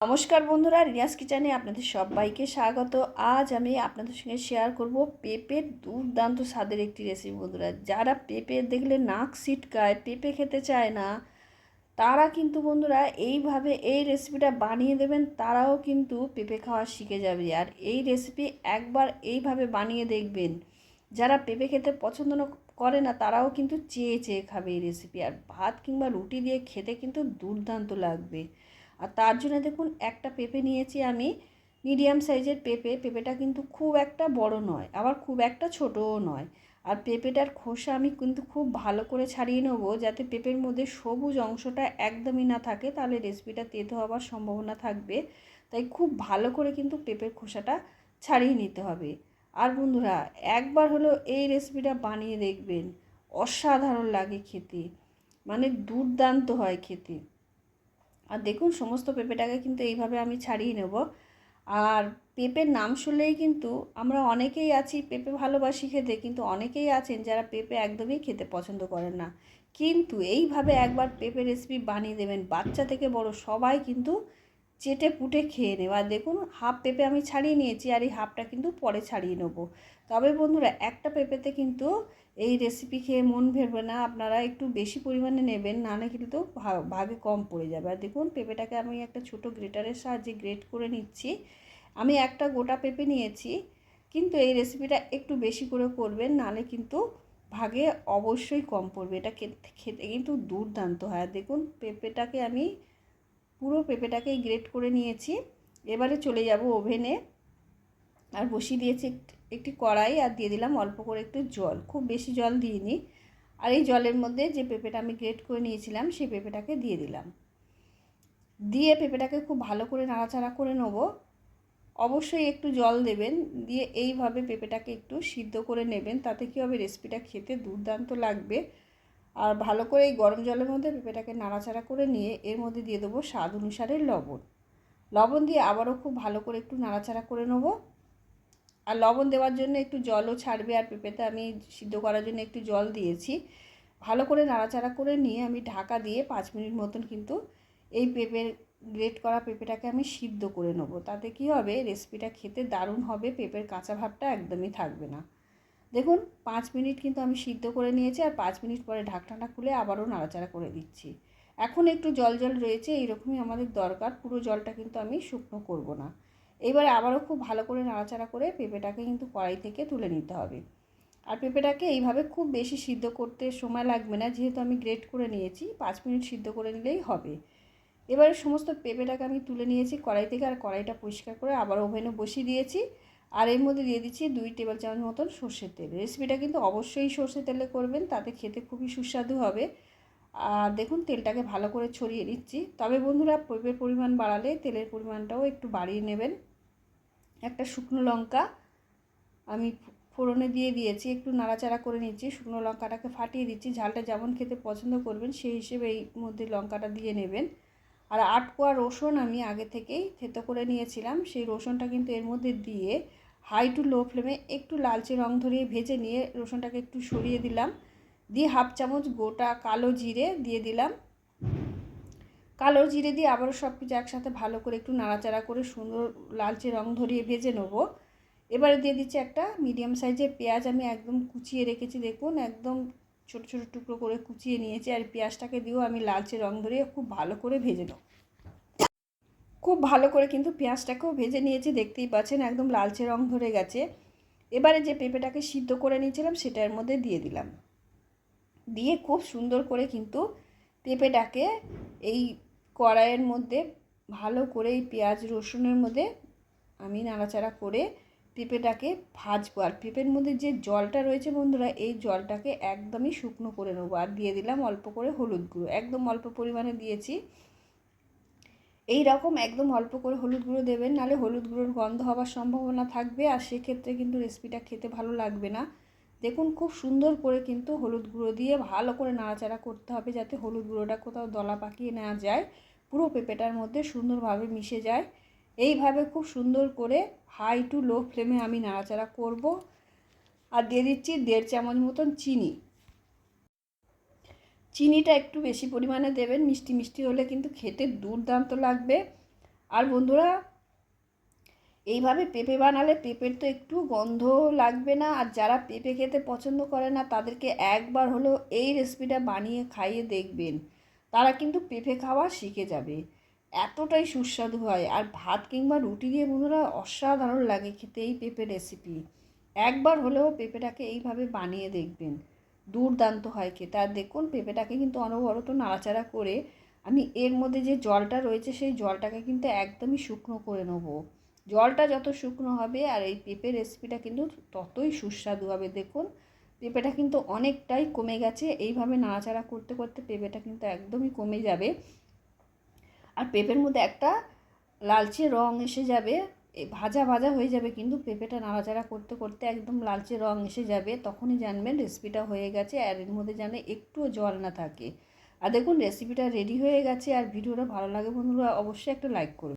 নমস্কার বন্ধুরা রিয়াস কিচেনে আপনাদের সবাইকে স্বাগত। আজ আমি আপনাদের সঙ্গে শেয়ার করব পেঁপের দুর্দান্ত স্বাদের একটি রেসিপি বন্ধুরা। যারা পেঁপে দেখলে নাক সিটকায় পেঁপে খেতে চায় না, তারা কিন্তু বন্ধুরা এইভাবে এই রেসিপিটা বানিয়ে দেবেন, তারাও কিন্তু পেঁপে খাওয়া শিখে যাবে। আর এই রেসিপি একবার এইভাবে বানিয়ে দেখবেন। যারা পেঁপে খেতে পছন্দ করে না, তারাও কিন্তু চেয়ে চেয়ে খাবে এই রেসিপি আর ভাত কিংবা রুটি দিয়ে খেতে কিন্তু দুর্দান্ত লাগবে। আর তার জন্য দেখুন একটা পেঁপে নিয়েছি আমি, মিডিয়াম সাইজের পেঁপে। পেঁপেটা কিন্তু খুব একটা বড় নয়, আবার খুব একটা ছোটও নয়। আর পেঁপেটার খোসা আমি কিন্তু খুব ভালো করে ছাড়িয়ে নেব যাতে পেঁপের মধ্যে সবুজ অংশটা একদমই না থাকে, তাহলে রেসিপিটা তেতো হওয়ার সম্ভাবনা থাকবে। তাই খুব ভালো করে কিন্তু পেঁপের খোসাটা ছাড়িয়ে নিতে হবে। আর বন্ধুরা, একবার হলো এই রেসিপিটা বানিয়ে দেখবেন, অসাধারণ লাগে খেতে। মানে দুর্দান্ত হয় খেতে। আর দেখুন, সমস্ত পেঁপেটাকে কিন্তু এইভাবে আমি ছাড়িয়ে নেব। আর পেঁপের নাম শুনলেই কিন্তু আমরা অনেকেই আছি, পেঁপে ভালোবাসি খেতে, কিন্তু অনেকেই আছেন যারা পেঁপে একদমই খেতে পছন্দ করেন না। কিন্তু এইভাবে একবার পেঁপে রেসিপি বানিয়ে দেবেন, বাচ্চা থেকে বড় সবাই কিন্তু চেটে পুটে খেয়ে নেব। আর দেখুন হাফ পেঁপে আমি ছাড়িয়ে নিয়েছি আর এই হাফটা কিন্তু পরে ছাড়িয়ে নেব। তবে বন্ধুরা, একটা পেঁপেতে কিন্তু এই রেসিপি খেয়ে মন ভেবে না। আপনারা একটু বেশি পরিমাণে নেবেন, নাহলে কিন্তু ভাগে কম পড়ে যাবে। আর দেখুন, পেঁপেটাকে আমি একটা ছোট গ্রেটারের সাহায্যে গ্রেট করে নিচ্ছি। আমি একটা গোটা পেঁপে নিয়েছি, কিন্তু এই রেসিপিটা একটু বেশি করে করবেন, নাহলে কিন্তু ভাগে অবশ্যই কম পড়বে। এটা খেতে কিন্তু দুর্দান্ত হয়। আর দেখুন, পেঁপেটাকে আমি পুরো পেঁপেটাকেই গ্রেট করে নিয়েছি। এবারে চলে যাব ওভেনে। আর বসিয়ে দিয়েছি একটি কড়াই আর দিয়ে দিলাম অল্প করে একটু জল। খুব বেশি জল দিইনি। আর এই জলের মধ্যে যে পেঁপেটা আমি গ্রেট করে নিয়েছিলাম, সেই পেঁপেটাকে দিয়ে দিলাম। দিয়ে পেঁপেটাকে খুব ভালো করে নাড়াচাড়া করে নেব। অবশ্যই একটু জল দেবেন। দিয়ে এইভাবে পেঁপেটাকে একটু সিদ্ধ করে নেবেন। তাতে কী হবে? রেসিপিটা খেতে দুর্দান্ত লাগবে। আর ভালো করে এই গরম জলের মধ্যে পেঁপেটাকে নাড়াচাড়া করে নিয়ে এর মধ্যে দিয়ে দেবো স্বাদ অনুসারে লবণ। লবণ দিয়ে আবারও খুব ভালো করে একটু নাড়াচাড়া করে নেব। আর লবণ দেওয়ার জন্য একটু জলও ছাড়বে আর পেঁপেতে আমি সিদ্ধ করার জন্য একটু জল দিয়েছি। ভালো করে নাড়াচাড়া করে নিয়ে আমি ঢাকা দিয়ে পাঁচ মিনিট মতন কিন্তু এই পেঁপের গ্রেট করা পেঁপেটাকে আমি সিদ্ধ করে নেব। তাতে কি হবে? রেসিপিটা খেতে দারুণ হবে। পেঁপের কাঁচা ভাবটা একদমই থাকবে না। দেখুন, পাঁচ মিনিট কিন্তু আমি সিদ্ধ করে নিয়েছি আর পাঁচ মিনিট পরে ঢাকনাটা খুলে আবারও নাড়াচাড়া করে দিচ্ছি। এখন একটু জল জল রয়েছে, এইরকমই আমাদের দরকার, পুরো জলটা কিন্তু আমি শুকনো করব না। এবারে আবারও খুব ভালো করে নাড়াচাড়া করে পেঁপেটাকে কিন্তু কড়াই থেকে তুলে নিতে হবে। আর পেঁপেটাকে এইভাবে খুব বেশি সিদ্ধ করতে সময় লাগবে না, যেহেতু আমি গ্রেট করে নিয়েছি, পাঁচ মিনিট সিদ্ধ করে নিলেই হবে। এবারে সমস্ত পেঁপেটাকে আমি তুলে নিয়েছি কড়াই থেকে আর কড়াইটা পরিষ্কার করে আবার ওভেনে বসিয়ে দিয়েছি। আর এর মধ্যে দিয়ে দিচ্ছি দুই টেবিল চামচ মতন সর্ষের তেল। রেসিপিটা কিন্তু অবশ্যই সর্ষের তেলে করবেন, তাতে খেতে খুবই সুস্বাদু হবে। আর দেখুন, তেলটাকে ভালো করে ছড়িয়ে দিচ্ছি তবে বন্ধুরা, পেঁপের পরিমাণ বাড়ালে তেলের পরিমাণটাও একটু বাড়িয়ে নেবেন। একটা শুকনো লঙ্কা আমি ফোড়নে দিয়ে দিয়েছি, একটু নাড়াচাড়া করে নিচ্ছি। শুকনো লঙ্কাটাকে ফাটিয়ে দিচ্ছি। ঝালটা যেমন খেতে পছন্দ করবেন, সেই হিসেবে এই মধ্যে লঙ্কাটা দিয়ে নেবেন। আর আট কোয়া রসুন আমি আগে থেকেই থেতো করে নিয়েছিলাম। সেই রসুনটা কিন্তু এর মধ্যে দিয়ে হাই টু লো ফ্লেমে একটু লালচে রং ধরিয়ে ভেজে নিয়ে রসুনটাকে একটু সরিয়ে দিলাম। দিয়ে হাফ চামচ গোটা কালো জিরে দিয়ে দিলাম। কালো জিরে দিয়ে আবারও সব কিছু একসাথে ভালো করে একটু নাড়াচাড়া করে সুন্দর লালচে রং ধরিয়ে ভেজে নেব। এবারে দিয়ে দিচ্ছি একটা মিডিয়াম সাইজের পেঁয়াজ। আমি একদম কুচিয়ে রেখেছি, দেখুন, একদম ছোট ছোট টুকরো করে কুচিয়ে নিয়েছি। আর পেঁয়াজটাকে দিয়েও আমি লালচে রং ধরিয়ে খুব ভালো করে ভেজে নেব। খুব ভালো করে কিন্তু পেঁয়াজটাকেও ভেজে নিয়েছি, দেখতেই পাচ্ছেন একদম লালচে রং ধরে গেছে। এবারে যে পেঁপেটাকে সিদ্ধ করে নিয়েছিলাম সেটার মধ্যে দিয়ে দিলাম। দিয়ে খুব সুন্দর করে কিন্তু পেঁপেটাকে এই কড়াইয়ের মধ্যে ভালো করে এই পেঁয়াজ রসুনের মধ্যে আমি নাড়াচাড়া করে পেঁপেটাকে ভাজবো। আর পেঁপের মধ্যে যে জলটা রয়েছে বন্ধুরা, এই জলটাকে একদমই শুকনো করে নেব। আর দিয়ে দিলাম অল্প করে হলুদ গুঁড়ো, একদম অল্প পরিমাণে দিয়েছি। এই রকম একদম অল্প করে হলুদ গুঁড়ো দেবেন, নাহলে হলুদ গুঁড়োর গন্ধ হওয়ার সম্ভাবনা থাকবে, আর সেক্ষেত্রে কিন্তু রেসিপিটা খেতে ভালো লাগবে না। দেখুন, খুব সুন্দর করে কিন্তু হলুদ গুঁড়ো দিয়ে ভালো করে নাড়াচাড়া করতে হবে, যাতে হলুদ গুঁড়োটা কোথাও দলা পাকিয়ে নেওয়া যায়। পুরো পেঁপেটার মধ্যে সুন্দরভাবে মিশে যায়। এইভাবে খুব সুন্দর করে হাই টু লো ফ্লেমে আমি নাড়াচাড়া করব। আর দিয়ে দিচ্ছি দেড় চামচ মতন চিনি। চিনিটা একটু বেশি পরিমাণে দেবেন, মিষ্টি মিষ্টি হলে কিন্তু খেতে দুর্দান্ত লাগবে। আর বন্ধুরা, এইভাবে পেঁপে বানালে পেঁপের তো একটু গন্ধ লাগবে না, আর যারা পেঁপে খেতে পছন্দ করে না, তাদেরকে একবার হলেও এই রেসিপিটা বানিয়ে খাইয়ে দেখবেন। তারা কিন্তু পেঁপে খাওয়া শিখে যাবে। এতটাই সুস্বাদু হয়। আর ভাত কিংবা রুটি দিয়ে বন্ধুরা অসাধারণ লাগে খেতে এই পেঁপে রেসিপি একবার হলেও পেঁপেটাকে এইভাবে বানিয়ে দেখবেন। দুর্দান্ত হয় খেতে আর দেখুন, পেঁপেটাকে কিন্তু অনবরত নাড়াচাড়া করে আমি এর মধ্যে যে জলটা রয়েছে, সেই জলটাকে কিন্তু একদমই শুকনো করে নেব। জলটা যত শুকনো হবে আর এই পেঁপে রেসিপিটা কিন্তু ততই সুস্বাদু হবে। দেখুন, পেঁপেটা কিন্তু অনেকটাই কমে গেছে। এইভাবে নাড়াচাড়া করতে করতে পেঁপেটা কিন্তু একদমই কমে যাবে। আর পেঁপের মধ্যে একটা লালচে রং এসে যাবে। ভাজা ভাজা হয়ে যাবে, কিন্তু পেঁপেটা নাড়াচাড়া করতে করতে একদম লালচে রং এসে যাবে। তখনই জানবেন রেসিপিটা হয়ে গেছে আর এর মধ্যে যেন একটুও জল না থাকে। আর দেখুন রেসিপিটা রেডি হয়ে গেছে আর ভিডিওটা ভালো লাগে বন্ধুরা, অবশ্যই একটা লাইক করুন।